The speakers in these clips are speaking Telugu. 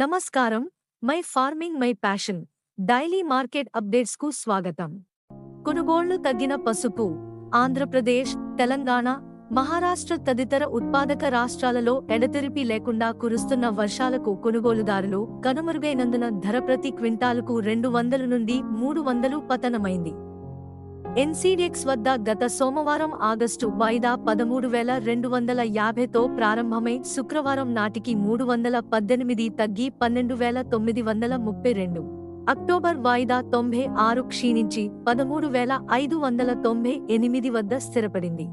నమస్కారం. My farming my passion. Daily market అప్డేట్స్కు స్వాగతం. కొనుగోళ్ళు తగ్గిన పసుపు. ఆంధ్రప్రదేశ్ తెలంగాణ మహారాష్ట్ర తదితర ఉత్పాదక రాష్ట్రాలలో ఎడతెరిపి లేకుండా కురుస్తున్న వర్షాలకు కొనుగోలుదారులు కనుమరుగైనందున ధర ప్రతి క్వింటాలకు రెండు వందల నుండి మూడు వందలు పతనమైంది. ఎన్సీడెక్స్ వద్ద గత సోమవారం ఆగస్టు వాయిదా పదమూడు వేల రెండు వందల యాభైతో ప్రారంభమై శుక్రవారం నాటికి మూడు వందల పద్దెనిమిది తగ్గి పన్నెండు వేల తొమ్మిది వందల ముప్పై రెండు. అక్టోబర్ వాయిదా తొంభై ఆరు క్షీణించి పదమూడు వేల ఐదు వందల తొంభై ఎనిమిది వద్ద స్థిరపడింది.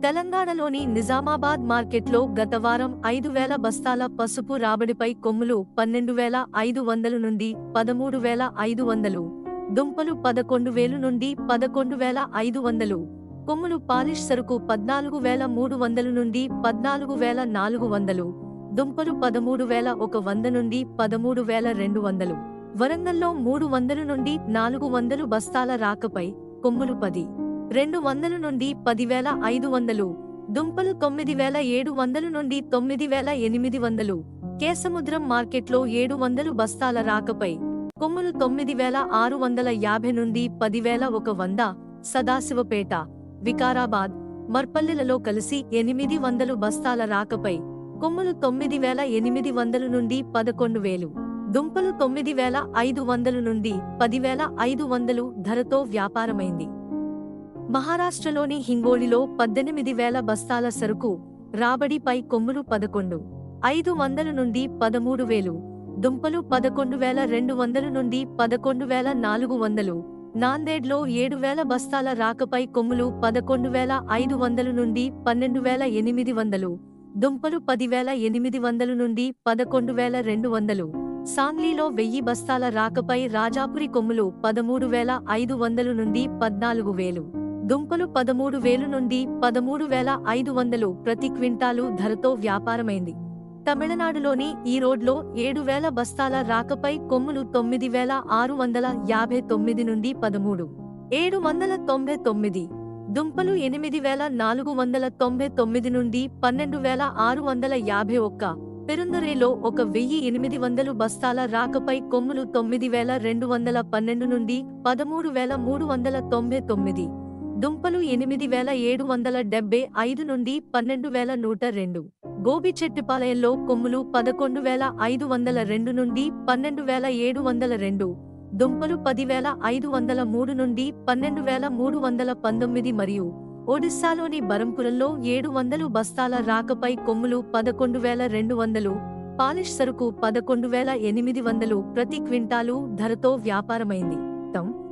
తెలంగాణలోని నిజామాబాద్ మార్కెట్లో గత వారం ఐదు వేల బస్తాల పసుపు రాబడిపై కొమ్ములు పన్నెండు వేల ఐదు వందలు నుండి పదమూడు వేల ఐదు వందలు. దుంపలు పదకొండు వేలు నుండి పదకొండు వేల ఐదు వందలు. కొమ్ములు పాలిష్ సరుకు పద్నాలుగు వేల మూడు వందలు నుండి పద్నాలుగు వేల నాలుగు వందలు. దుంపలు పదమూడు వేల ఒక వంద నుండి పదమూడు వేల రెండు వందలు. వరంగల్లో మూడు వందలు నుండి నాలుగు వందలు బస్తాల రాకపై కొమ్ములు పది. రెండు వందలు నుండి పదివేల ఐదు వందలు. దుంపలు తొమ్మిది వేల ఏడు వందలు నుండి తొమ్మిది వేల ఎనిమిది వందలు. కేసముద్రం మార్కెట్లో ఏడు వందలు బస్తాల రాకపై కొమ్ములు తొమ్మిది వేల ఆరు వందల యాభై నుండి పదివేల ఒక వంద సదాశివపేట వికారాబాద్ మర్పల్లెలలో కలిసి ఎనిమిది వందలు బస్తాల రాకపై కొమ్ములు తొమ్మిది వేల ఎనిమిది వందలు నుండి పదకొండు వేలు దుంపలు తొమ్మిది వేల ఐదు వందలు నుండి పదివేల ఐదు వందలు ధరతో వ్యాపారమైంది. మహారాష్ట్రలోని హింగోళిలో పద్దెనిమిది వేల బస్తాల సరుకు రాబడిపై కొమ్ములు పదకొండు ఐదు వందల నుండి పదమూడు వేలు దుంపలు పదకొండు వేల రెండు వందలు నుండి పదకొండు వేల నాలుగు వందలు. నాందేడ్లో ఏడు వేల బస్తాల రాకపై కొమ్ములు పదకొండు వేల ఐదు వందలు నుండి పన్నెండు వేల ఎనిమిది వందలు. దుంపలు పదివేల ఎనిమిది వందలు నుండి పదకొండు వేల రెండు వందలు. సాంగ్లీలో వెయ్యి బస్తాల రాకపై రాజాపురి కొమ్ములు పదమూడు వేల ఐదు వందలు నుండి పద్నాలుగు వేలు. దుంపలు పదమూడు వేలు నుండి పదమూడు వేల ఐదు వందలు ప్రతి క్వింటాలు ధరతో వ్యాపారమైంది. తమిళనాడులోని ఈ రోడ్లో ఏడు వేల బస్తాల రాకపై కొమ్ములు తొమ్మిది వేల ఆరు వందల యాభై తొమ్మిది నుండి పదమూడు ఏడు వందల తొంభై తొమ్మిది దుంపలు ఎనిమిది వేల నాలుగు వందల తొంభై తొమ్మిది నుండి పన్నెండు వేల ఆరు వందల యాభై ఒక్క పెరుందరేలో ఒక వెయ్యి ఎనిమిది వందలు బస్తాల రాకపై కొమ్ములు తొమ్మిది వేల రెండు వందల పన్నెండు నుండి పదమూడు వేల మూడు వందల తొంభై తొమ్మిది దుంపలు ఎనిమిది వేల ఏడు వందల డెబ్బై ఐదు నుండి పన్నెండు వేల నూట రెండు. గోబి చెట్టుపాలయంలో కొమ్ములు పదకొండు వేల ఐదు వందల రెండు నుండి పన్నెండు వేల ఏడు వందల రెండు. దుంపలు పదివేల ఐదు వందల మూడు నుండి పన్నెండు వేల మూడు వందల పంతొమ్మిది మరియు ఒడిశాలోని బరంపురంలో ఏడు వందలు బస్తాల రాకపై కొమ్ములు పదకొండు వేల రెండు వందలు పాలిష్ సరుకు పదకొండు వేల ఎనిమిది వందలు ప్రతి క్వింటాలు ధరతో వ్యాపారమైంది. తమ్